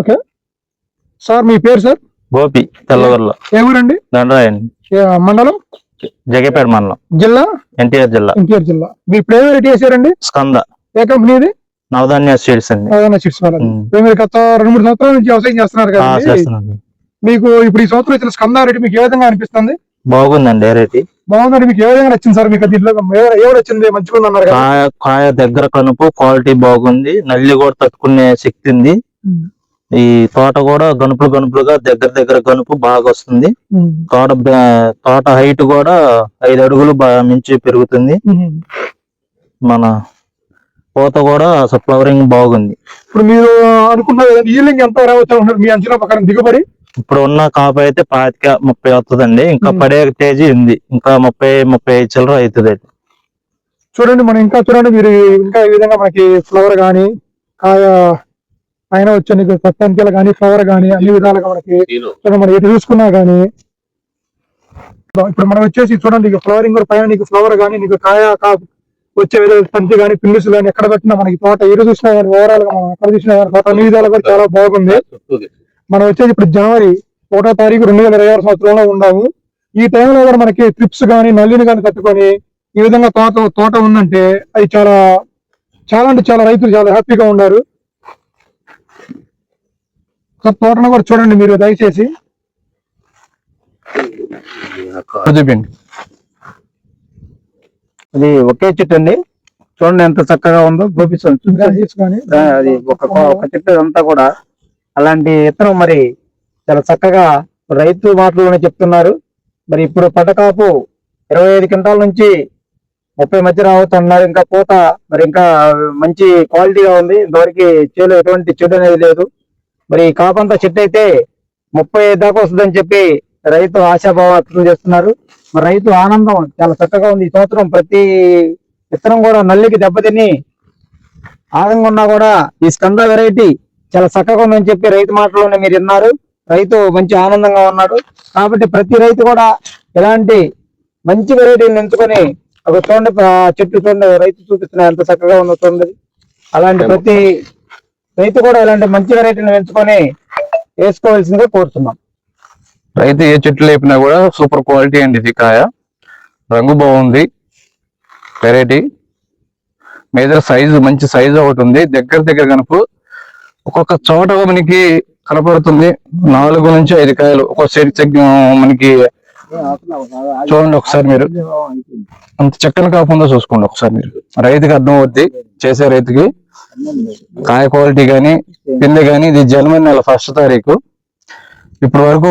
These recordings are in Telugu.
ఓకే. సార్ మీ పేరు సార్? గోపి తెల్లగొల్ల ఏ ఊరండి? దండరాయండి మండలం? జగపేట మండలం. జిల్లా? ఎన్టీఆర్ జిల్లా. ఎన్టీఆర్ జిల్లా. మీ ప్రేమ రెడీ చేశారండి స్కంద. ఏ కంపెనీ ఇది నవధాన్య సీడ్స్ అండి ఉమ్. ఇప్పుడు మీరు గత రెండు మూడు సంవత్సరాల నుంచి వ్యవసాయం చేస్తున్నారు కదా మీకు ఇప్పుడు ఈ సంవత్సరం వచ్చిన స్కందారెడ్డి మీకు ఏ విధంగా అనిపిస్తుంది? బాగుందండి వెరైటీ బాగుందండి. మీకు ఏ విధంగా నచ్చింది సార్? మీకు దీంట్లో ఏమి నచ్చింది? మంచిగా అన్నారు కదా. కాయ కాయ దగ్గర కనుపు క్వాలిటీ బాగుంది. నల్లి కూడా తట్టుకునే శక్తి ఉంది. ఈ తోట కూడా గనుపులు గనుపులుగా దగ్గర దగ్గర గనుపు బాగా వస్తుంది. తోట తోట హైట్ కూడా ఐదు అడుగులు బా- మించి పెరుగుతుంది. మన పూత కూడా అసలు ఫ్లవరింగ్ బాగుంది ఇప్పుడు మీరు ఈలింగ్ ఎంత రావచ్చు? మీ అంచనా ప్రకారం దిగుబడి ఇప్పుడు ఉన్న కాపు అయితే పాతిక ముప్పై వస్తుందండి ఇంకా. పడే తేజీ ఉంది ఇంకా ముప్పై ముప్పై ఐదు చిల్లర అవుతుంది చూడండి మనం ఇంకా చూడండి మీరు ఇంకా ఈ విధంగా మనకి ఫ్లవర్ కానీ కాయ పైన వచ్చే నీకు పత్తంకెలు కానీ ఫ్లవర్ కానీ అన్ని విధాలుగా మనకి మనం ఎటు చూసుకున్నా కానీ ఇప్పుడు మనం వచ్చేసి చూడండి నీకు ఫ్లవరింగ్ కూడా పైన నీకు ఫ్లవర్ కానీ నీకు కాయ కా వచ్చే తంతి కానీ పిల్లుస్ కానీ ఎక్కడ పెట్టినా మనకి తోట ఎటు చూసినా కానీ ఓవరాల్గా మనం ఎక్కడ చూసినా కానీ తోట అన్ని విధాలుగా కూడా చాలా బాగుంది. మనం వచ్చేసి ఇప్పుడు జనవరి ఒకటో తారీఖు రెండు వేల ఇరవై ఆరు సంవత్సరంలో ఉన్నాము. ఈ టైంలో కూడా మనకి ట్రిప్స్ కానీ నల్లిని కానీ తట్టుకొని ఈ విధంగా తోట తోట ఉందంటే అది చాలా చాలా అంటే చాలా రైతులు చాలా హ్యాపీగా ఉన్నారు. ఒక తోటను కూడా చూడండి మీరు దయచేసి. చూపించండి. అది ఒకే చెట్టు అండి. చూడండి ఎంత చక్కగా ఉందో గోపిస్తుంది చూపించండి. కానీ ఆ, అది ఒక ఒక చెట్టు అంతా కూడా అలాంటి విత్తనం మరి చాలా చక్కగా రైతు మాటలోనే చెప్తున్నారు. మరి ఇప్పుడు పటకాపు ఇరవై ఐదు క్వింటాల నుంచి ముప్పై మధ్య రావచ్చు అన్నారు ఇంకా పూత మరి ఇంకా మంచి క్వాలిటీగా ఉంది. ఇంతవరకు చేలో ఎటువంటి చెడు అనేది లేదు. మరి ఈ కాపంతా చెట్టు అయితే ముప్పై ఐదు దాకా వస్తుందని చెప్పి రైతు ఆశాభావం వ్యక్తం చేస్తున్నారు. మరి రైతు ఆనందం చాలా చక్కగా ఉంది. ఈ సంవత్సరం ప్రతి విత్తనం కూడా నల్లికి దెబ్బతిని ఆనందంగా ఉన్నా కూడా ఈ స్కంద వెరైటీ చాలా చక్కగా ఉందని చెప్పి రైతు మాటలోనే మీరు విన్నారు. రైతు మంచి ఆనందంగా ఉన్నాడు. కాబట్టి ప్రతి రైతు కూడా ఇలాంటి మంచి వెరైటీని ఎంచుకొని ఒక చూడండి చెట్టు చూడండి రైతు చూపిస్తున్న ఎంత చక్కగా ఉందో చూడండి అలాంటి ప్రతి రైతు కూడా ఇలాంటి మంచి వెరైటీని పెంచుకొని వేసుకోవాల్సిందే కోరుతున్నాం. రైతు ఏ చెట్లు లేపినా కూడా సూపర్ క్వాలిటీ అండి ఇది కాయ. రంగు బాగుంది. వెరైటీ మీద సైజు మంచి సైజు ఒకటి ఉంది. దగ్గర దగ్గర కనుక ఒక్కొక్క చోట మనకి కనపడుతుంది. నాలుగు నుంచి ఐదు కాయలు. ఒక్కొక్క సైడ్ మనకి చూడండి ఒకసారి మీరు. అంత చక్కని కాకుండా చూసుకోండి ఒకసారి మీరు. రైతుకి అర్థం అవుద్ది. చేసే రైతుకి. కాయ క్వాలిటీ కానీ పిండి కానీ ఇది జనవరి నెల ఫస్ట్ తారీఖు. ఇప్పటి వరకు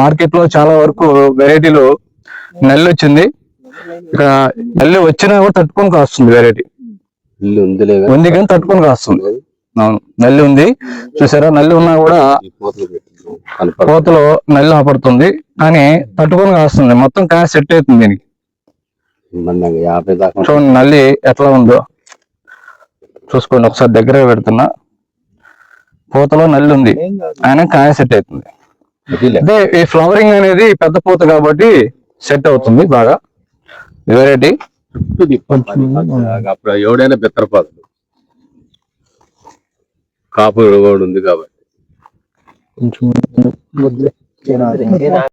మార్కెట్లో చాలా వరకు వెరైటీలు నెల్లి వచ్చింది. ఇక నెల్లి వచ్చినా కూడా తట్టుకొని కాస్తుంది వెరైటీ ఉంది కానీ తట్టుకొని కాస్తుంది. అవును నల్లి ఉంది. చూసారా నల్లి ఉన్నా కూడా కోతలు నల్లి ఆపడుతుంది. కానీ తట్టుకొని కాస్తుంది. మొత్తం కాయ సెట్ అవుతుంది దీనికి. చూడండి నల్లి ఎట్లా ఉందో. చూసుకోండి ఒకసారి దగ్గర పెడుతున్నా. పూతలో నల్లి ఉంది ఆయన కాయ సెట్ అవుతుంది. అదే ఈ ఫ్లవరింగ్ అనేది పెద్ద పూత కాబట్టి సెట్ అవుతుంది బాగా. వెరైటీ. అప్పుడు ఎవడైనా బెత్తరపాదు కాపు ఉంది కాబట్టి. కొంచెం